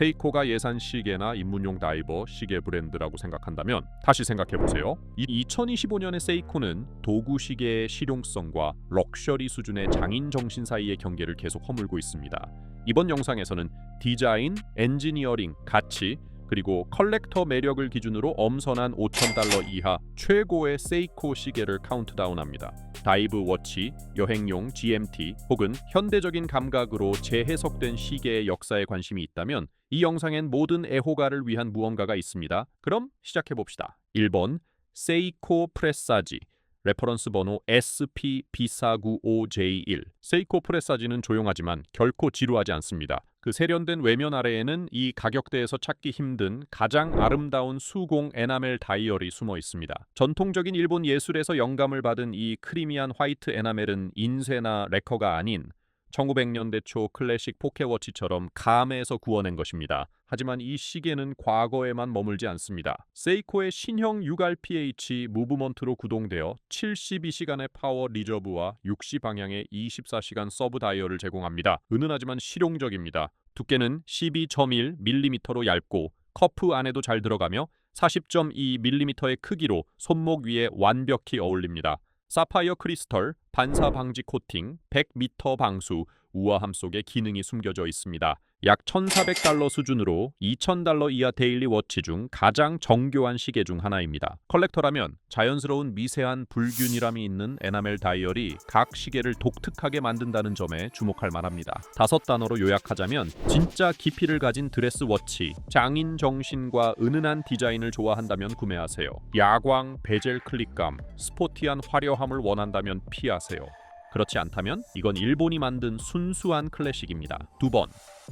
세이코가 예산 시계나 입문용 다이버 시계 브랜드라고 생각한다면 다시 생각해 보세요. 2025년의 세이코는 도구 시계의 실용성과 럭셔리 수준의 장인 정신 사이의 경계를 계속 허물고 있습니다. 이번 영상에서는 디자인, 엔지니어링, 가치 그리고 컬렉터 매력을 기준으로 엄선한 5,000달러 이하 최고의 세이코 시계를 카운트다운합니다. 다이브 워치, 여행용 GMT 혹은 현대적인 감각으로 재해석된 시계의 역사에 관심이 있다면 이 영상엔 모든 애호가를 위한 무언가가 있습니다. 그럼 시작해 봅시다. 1번 세이코 프레사지 레퍼런스 번호 SP B495J1 세이코 프레사지는 조용하지만 결코 지루하지 않습니다. 그 세련된 외면 아래에는 이 가격대에서 찾기 힘든 가장 아름다운 수공 에나멜 다이얼이 숨어 있습니다. 전통적인 일본 예술에서 영감을 받은 이 크리미한 화이트 에나멜은 인쇄나 레커가 아닌 1900년대 초 클래식 포켓워치처럼 감에서 구워낸 것입니다. 하지만 이 시계는 과거에만 머물지 않습니다. 세이코의 신형 6RPH 무브먼트로 구동되어 72시간의 파워 리저브와 60방향의 24시간 서브 다이얼을 제공합니다. 은은하지만 실용적입니다. 두께는 12.1mm로 얇고 커프 안에도 잘 들어가며 40.2mm의 크기로 손목 위에 완벽히 어울립니다. 사파이어 크리스털, 반사 방지 코팅, 100m 방수, 우아함 속에 기능이 숨겨져 있습니다. 약 1,400달러 수준으로 2,000달러 이하 데일리 워치 중 가장 정교한 시계 중 하나입니다. 컬렉터라면 자연스러운 미세한 불균일함이 있는 에나멜 다이얼이 각 시계를 독특하게 만든다는 점에 주목할 만합니다. 다섯 단어로 요약하자면 진짜 깊이를 가진 드레스 워치, 장인 정신과 은은한 디자인을 좋아한다면 구매하세요. 야광, 베젤 클릭감, 스포티한 화려함을 원한다면 피하세요. 그렇지 않다면 이건 일본이 만든 순수한 클래식입니다. 두 번,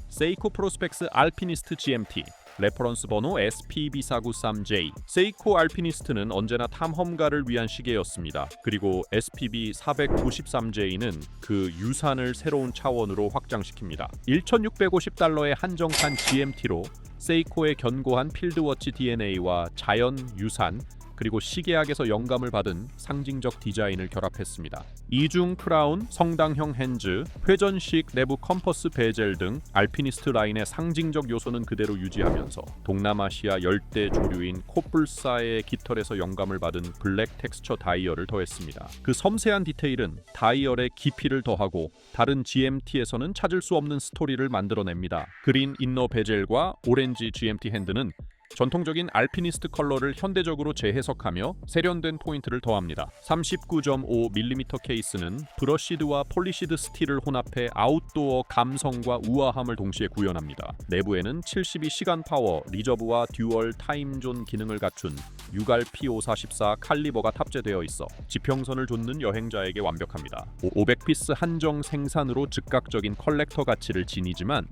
세이코 프로스펙스 알피니스트 GMT 레퍼런스 번호 SPB493J 세이코 알피니스트는 언제나 탐험가를 위한 시계였습니다. 그리고 SPB493J는 그 유산을 새로운 차원으로 확장시킵니다. 1,650달러의 한정판 GMT로 세이코의 견고한 필드워치 DNA와 자연 유산 그리고 시계학에서 영감을 받은 상징적 디자인을 결합했습니다. 이중 크라운, 성당형 핸즈, 회전식 내부 컴퍼스 베젤 등 알피니스트 라인의 상징적 요소는 그대로 유지하면서 동남아시아 열대 조류인 코뿔사의 깃털에서 영감을 받은 블랙 텍스처 다이얼을 더했습니다. 그 섬세한 디테일은 다이얼의 깊이를 더하고 다른 GMT에서는 찾을 수 없는 스토리를 만들어냅니다. 그린 인너 베젤과 오렌지 GMT 핸드는 전통적인 알피니스트 컬러를 현대적으로 재해석하며 세련된 포인트를 더합니다. 39.5mm 케이스는 브러시드와 폴리시드 스틸을 혼합해 아웃도어 감성과 우아함을 동시에 구현합니다. 내부에는 72시간 파워, 리저브와 듀얼 타임존 기능을 갖춘 6R P544 칼리버가 탑재되어 있어 지평선을 좇는 여행자에게 완벽합니다. 500피스 한정 생산으로 즉각적인 컬렉터 가치를 지니지만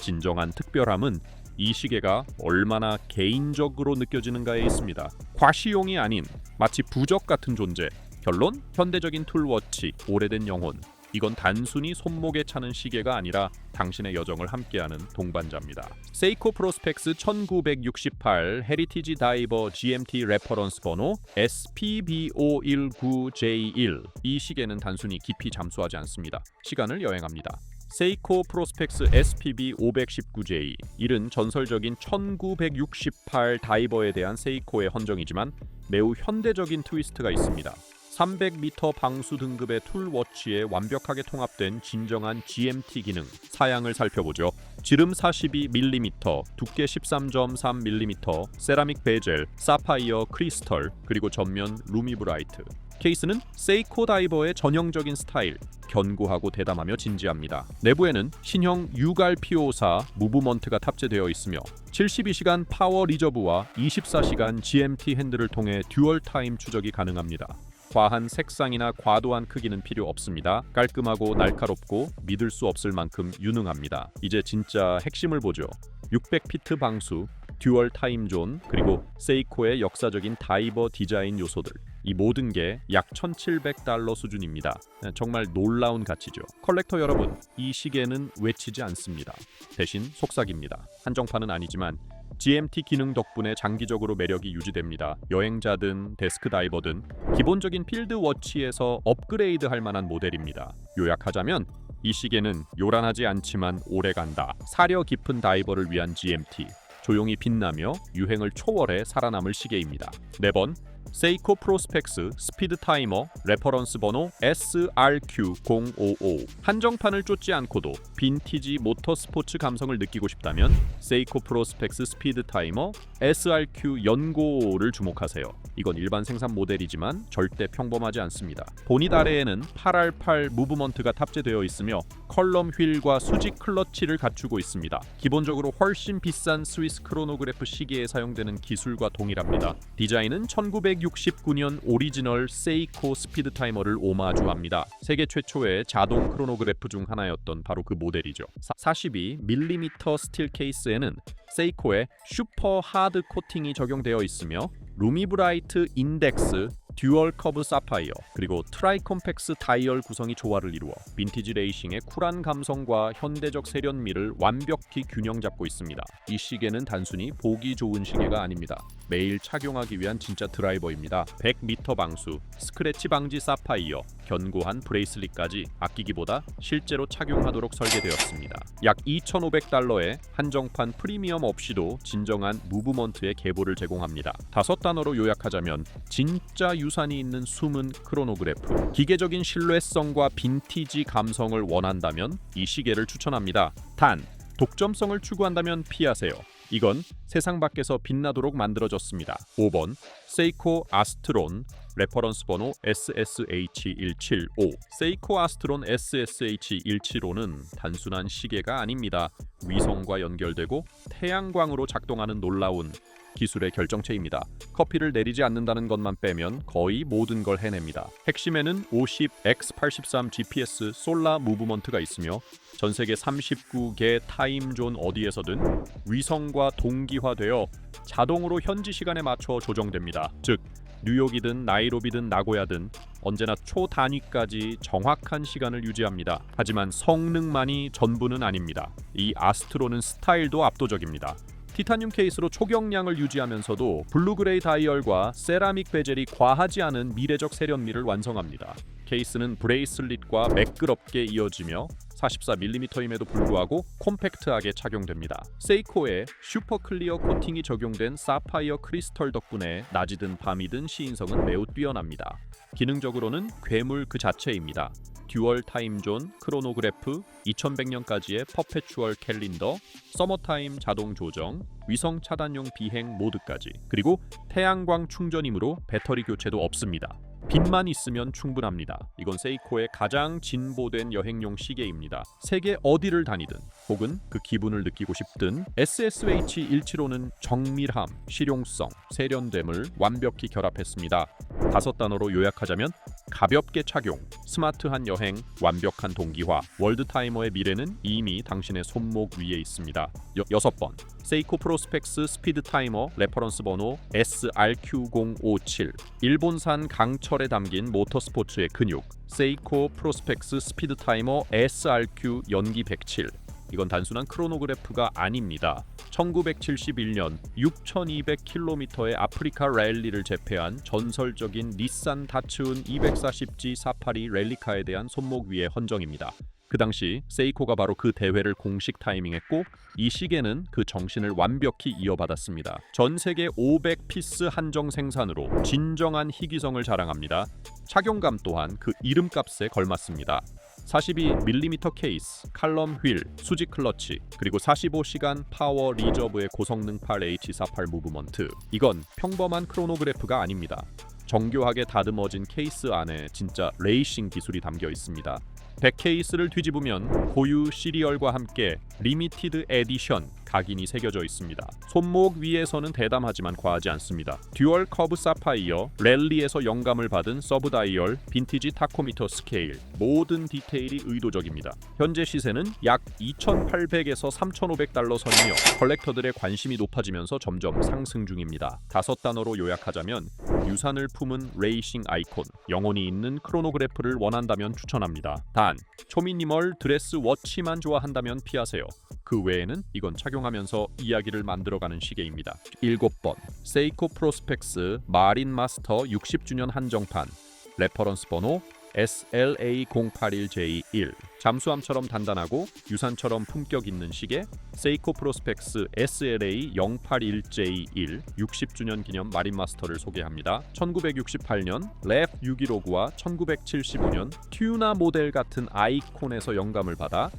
진정한 특별함은 이 시계가 얼마나 개인적으로 느껴지는가에 있습니다. 과시용이 아닌 마치 부적 같은 존재. 결론 현대적인 툴워치, 오래된 영혼. 이건 단순히 손목에 차는 시계가 아니라 당신의 여정을 함께하는 동반자입니다. 세이코 프로스펙스 1968 헤리티지 다이버 GMT 레퍼런스 번호 SPB519J1 이 시계는 단순히 깊이 잠수하지 않습니다. 시간을 여행합니다. 세이코 프로스펙스 SPB 519J 이른 전설적인 1968 다이버에 대한 세이코의 헌정이지만 매우 현대적인 트위스트가 있습니다. 300m 방수 등급의 툴워치에 완벽하게 통합된 진정한 GMT 기능 사양을 살펴보죠. 지름 42mm, 두께 13.3mm, 세라믹 베젤, 사파이어 크리스털, 그리고 전면 루미 브라이트. 케이스는 세이코 다이버의 전형적인 스타일, 견고하고 대담하며 진지합니다. 내부에는 신형 6RP54 무브먼트가 탑재되어 있으며 72시간 파워 리저브와 24시간 GMT 핸들을 통해 듀얼 타임 추적이 가능합니다. 과한 색상이나 과도한 크기는 필요 없습니다. 깔끔하고 날카롭고 믿을 수 없을 만큼 유능합니다. 이제 진짜 핵심을 보죠. 600피트 방수, 듀얼 타임존, 그리고 세이코의 역사적인 다이버 디자인 요소들. 이 모든 게 약 1,700달러 수준입니다. 정말 놀라운 가치죠. 컬렉터 여러분, 이 시계는 외치지 않습니다. 대신 속삭입니다. 한정판은 아니지만 GMT 기능 덕분에 장기적으로 매력이 유지됩니다. 여행자든 데스크 다이버든 기본적인 필드 워치에서 업그레이드 할 만한 모델입니다. 요약하자면 이 시계는 요란하지 않지만 오래간다. 사려 깊은 다이버를 위한 GMT. 조용히 빛나며 유행을 초월해 살아남을 시계입니다. 4번 세이코 프로스펙스 스피드 타이머 레퍼런스 번호 SRQ055 한정판을 쫓지 않고도 빈티지 모터 스포츠 감성을 느끼고 싶다면 세이코 프로스펙스 스피드 타이머 SRQ 연고를 주목하세요. 이건 일반 생산 모델이지만 절대 평범하지 않습니다. 보닛 아래에는 8R8 무브먼트가 탑재되어 있으며 컬럼 휠과 수직 클러치를 갖추고 있습니다. 기본적으로 훨씬 비싼 스위스 크로노그래프 시계에 사용되는 기술과 동일합니다. 디자인은 1969년 오리지널 세이코 스피드 타이머를 오마주합니다. 세계 최초의 자동 크로노그래프 중 하나였던 바로 그 모델이죠. 42mm 스틸 케이스에는 세이코의 슈퍼 하드 코팅이 적용되어 있으며 루미브라이트 인덱스 듀얼 커브 사파이어 그리고 트라이 컴팩스 다이얼 구성이 조화를 이루어 빈티지 레이싱의 쿨한 감성과 현대적 세련미를 완벽히 균형 잡고 있습니다. 이 시계는 단순히 보기 좋은 시계가 아닙니다. 매일 착용하기 위한 진짜 드라이버입니다. 100m 방수, 스크래치 방지 사파이어, 견고한 브레이슬릿까지 아끼기보다 실제로 착용하도록 설계되었습니다. 약 2,500달러에 한정판 프리미엄 없이도 진정한 무브먼트의 계보를 제공합니다. 다섯 단어로 요약하자면 진짜 유산이 있는 숨은 크로노그래프. 기계적인 신뢰성과 빈티지 감성을 원한다면 이 시계를 추천합니다. 단 독점성을 추구한다면 피하세요. 이건 세상 밖에서 빛나도록 만들어졌습니다. 5번 세이코 아스트론 레퍼런스 번호 SSH175 세이코 아스트론 SSH175는 단순한 시계가 아닙니다. 위성과 연결되고 태양광으로 작동하는 놀라운 기술의 결정체입니다. 커피를 내리지 않는다는 것만 빼면 거의 모든 걸 해냅니다. 핵심에는 50X83 GPS 솔라 무브먼트가 있으며 전 세계 39개 타임존 어디에서든 위성과 동기화되어 자동으로 현지 시간에 맞춰 조정됩니다. 즉 뉴욕이든 나이로비든 나고야든 언제나 초단위까지 정확한 시간을 유지합니다. 하지만 성능만이 전부는 아닙니다. 이 아스트로는 스타일도 압도적입니다. 티타늄 케이스로 초경량을 유지하면서도 블루그레이 다이얼과 세라믹 베젤이 과하지 않은 미래적 세련미를 완성합니다. 케이스는 브레이슬릿과 매끄럽게 이어지며 44mm임에도 불구하고 콤팩트하게 착용됩니다. 세이코의 슈퍼 클리어 코팅이 적용된 사파이어 크리스털 덕분에 낮이든 밤이든 시인성은 매우 뛰어납니다. 기능적으로는 괴물 그 자체입니다. 듀얼 타임존, 크로노그래프, 2100년까지의 퍼페추얼 캘린더, 서머타임 자동 조정, 위성 차단용 비행 모드까지 그리고 태양광 충전이므로 배터리 교체도 없습니다. 빛만 있으면 충분합니다. 이건 세이코의 가장 진보된 여행용 시계입니다. 세계 어디를 다니든 혹은 그 기분을 느끼고 싶든 SSH175는 정밀함, 실용성, 세련됨을 완벽히 결합했습니다. 다섯 단어로 요약하자면 가볍게 착용, 스마트한 여행, 완벽한 동기화. 월드 타이머의 미래는 이미 당신의 손목 위에 있습니다. 여, 여섯 번 세이코 프로스펙스 스피드 타이머 레퍼런스 번호 SRQ057 일본산 강철에 담긴 모터스포츠의 근육 세이코 프로스펙스 스피드 타이머 SRQ 연기 107 이건 단순한 크로노그래프가 아닙니다. 1971년 6,200km의 아프리카 랠리를 제패한 전설적인 닛산 다츠운 240G 사파리 랠리카에 대한 손목 위의 헌정입니다. 그 당시 세이코가 바로 그 대회를 공식 타이밍했고 이 시계는 그 정신을 완벽히 이어받았습니다. 전 세계 500피스 한정 생산으로 진정한 희귀성을 자랑합니다. 착용감 또한 그 이름값에 걸맞습니다. 42mm 케이스, 칼럼 휠, 수직 클러치, 그리고 45시간 파워 리저브의 고성능 8 H48 무브먼트. 이건 평범한 크로노그래프가 아닙니다. 정교하게 다듬어진 케이스 안에 진짜 레이싱 기술이 담겨 있습니다. 100 케이스를 뒤집으면 고유 시리얼과 함께 리미티드 에디션 각인이 새겨져 있습니다. 손목 위에서는 대담하지만 과하지 않습니다. 듀얼 커브 사파이어, 랠리에서 영감을 받은 서브 다이얼, 빈티지 타코미터 스케일, 모든 디테일이 의도적입니다. 현재 시세는 약 2,800에서 3,500달러 선이며 컬렉터들의 관심이 높아지면서 점점 상승 중입니다. 다섯 단어로 요약하자면 유산을 품은 레이싱 아이콘, 영혼이 있는 크로노그래프를 원한다면 추천합니다. 단, 초미니멀 드레스 워치만 좋아한다면 피하세요. 그 외에는 이건 착용 하면서 이야기를 만들어가는 시계입니다. 7번 세이코 프로스펙스 마린 마스터 60주년 한정판 레퍼런스 번호 SLA081J1 잠수함처럼 단단하고 유산처럼 품격 있는 시계 세이코 프로스펙스 SLA 081J1 60주년 기념 마린마스터를 소개합니다. 1968년 랩 6159와 1975년 튜나 모델 같은 아이콘에서 영감을 받아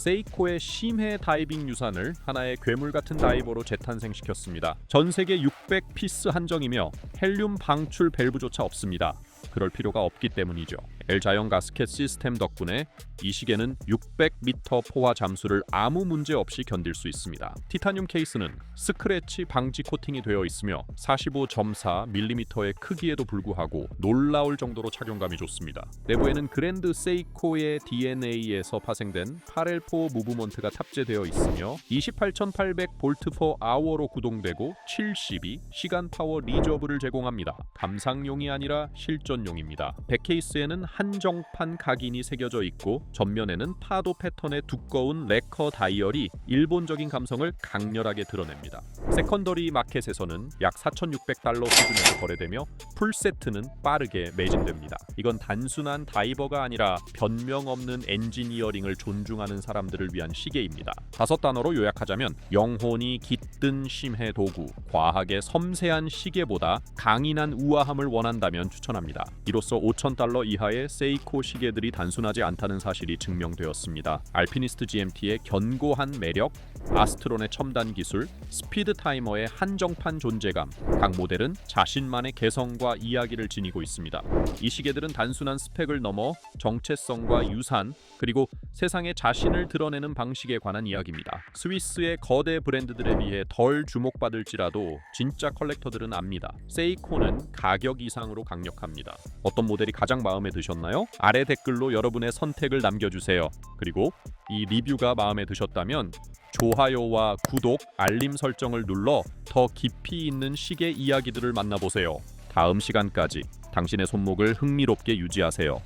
세이코의 심해 다이빙 유산을 하나의 괴물 같은 다이버로 재탄생시켰습니다. 전 세계 600피스 한정이며 헬륨 방출 밸브조차 없습니다. 그럴 필요가 없기 때문이죠. L 자연 가스켓 시스템 덕분에 이 시계는 600m 포화 잠수를 아무 문제 없이 견딜 수 있습니다. 티타늄 케이스는 스크래치 방지 코팅이 되어 있으며 45.4mm의 크기에도 불구하고 놀라울 정도로 착용감이 좋습니다. 내부에는 그랜드 세이코의 DNA에서 파생된 8L4 무브먼트가 탑재되어 있으며 28,800 볼트 퍼 아워로 구동되고 72 시간 파워 리저브를 제공합니다. 감상용이 아니라 실전 용입니다. 백 케이스에는 한정판 각인이 새겨져 있고 전면에는 파도 패턴의 두꺼운 레커 다이얼이 일본적인 감성을 강렬하게 드러냅니다. 세컨더리 마켓에서는 약 4,600달러 수준에서 거래되며 풀 세트는 빠르게 매진됩니다. 이건 단순한 다이버가 아니라 변명 없는 엔지니어링을 존중하는 사람들을 위한 시계입니다. 다섯 단어로 요약하자면 영혼이 깃든 심해 도구, 과하게 섬세한 시계보다 강인한 우아함을 원한다면 추천합니다. 이로써 5,000달러 이하의 세이코 시계들이 단순하지 않다는 사실이 증명되었습니다. 알피니스트 GMT의 견고한 매력, 아스트론의 첨단 기술, 스피드 타이머의 한정판 존재감, 각 모델은 자신만의 개성과 이야기를 지니고 있습니다. 이 시계들은 단순한 스펙을 넘어 정체성과 유산, 그리고 세상에 자신을 드러내는 방식에 관한 이야기입니다. 스위스의 거대 브랜드들에 비해 덜 주목받을지라도 진짜 컬렉터들은 압니다. 세이코는 가격 이상으로 강력 합니다. 어떤 모델이 가장 마음에 드셨나요? 아래 댓글로 여러분의 선택을 남겨주세요. 그리고 이 리뷰가 마음에 드셨다면 좋아요와 구독, 알림 설정을 눌러 더 깊이 있는 시계 이야기들을 만나보세요. 다음 시간까지 당신의 손목을 흥미롭게 유지하세요.